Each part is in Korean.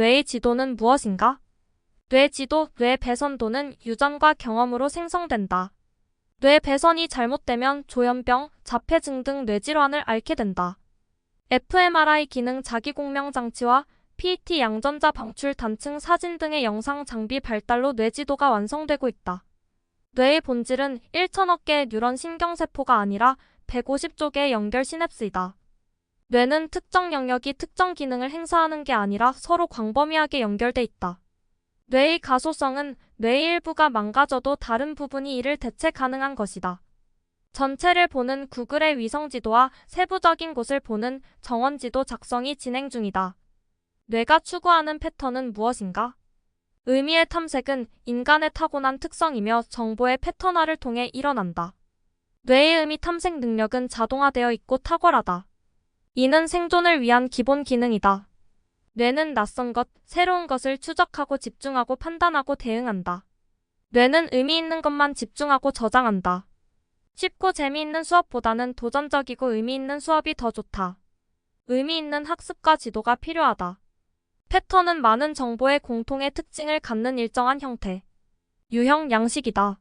뇌의 지도는 무엇인가? 뇌 지도, 뇌 배선도는 유전과 경험으로 생성된다. 뇌 배선이 잘못되면 조현병, 자폐증 등 뇌질환을 앓게 된다. fMRI 기능 자기공명 장치와 PET 양전자 방출 단층 사진 등의 영상 장비 발달로 뇌지도가 완성되고 있다. 뇌의 본질은 1천억 개의 뉴런 신경세포가 아니라 150조 개의 연결 시냅스이다. 뇌는 특정 영역이 특정 기능을 행사하는 게 아니라 서로 광범위하게 연결돼 있다. 뇌의 가소성은 뇌의 일부가 망가져도 다른 부분이 이를 대체 가능한 것이다. 전체를 보는 구글의 위성지도와 세부적인 곳을 보는 정원지도 작성이 진행 중이다. 뇌가 추구하는 패턴은 무엇인가? 의미의 탐색은 인간의 타고난 특성이며 정보의 패턴화를 통해 일어난다. 뇌의 의미 탐색 능력은 자동화되어 있고 탁월하다. 이는 생존을 위한 기본 기능이다. 뇌는 낯선 것, 새로운 것을 추적하고 집중하고 판단하고 대응한다. 뇌는 의미 있는 것만 집중하고 저장한다. 쉽고 재미있는 수업보다는 도전적이고 의미 있는 수업이 더 좋다. 의미 있는 학습과 지도가 필요하다. 패턴은 많은 정보의 공통의 특징을 갖는 일정한 형태. 유형 양식이다.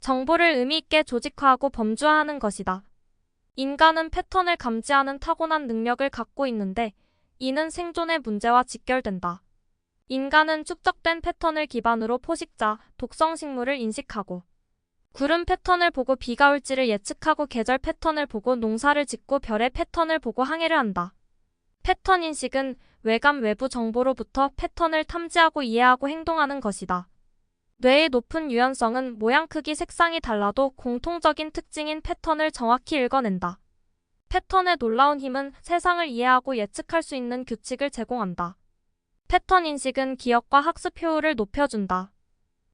정보를 의미 있게 조직화하고 범주화하는 것이다. 인간은 패턴을 감지하는 타고난 능력을 갖고 있는데 이는 생존의 문제와 직결된다. 인간은 축적된 패턴을 기반으로 포식자, 독성 식물을 인식하고 구름 패턴을 보고 비가 올지를 예측하고 계절 패턴을 보고 농사를 짓고 별의 패턴을 보고 항해를 한다. 패턴 인식은 외감 외부 정보로부터 패턴을 탐지하고 이해하고 행동하는 것이다. 뇌의 높은 유연성은 모양 크기 색상이 달라도 공통적인 특징인 패턴을 정확히 읽어낸다. 패턴의 놀라운 힘은 세상을 이해하고 예측할 수 있는 규칙을 제공한다. 패턴 인식은 기억과 학습 효율을 높여준다.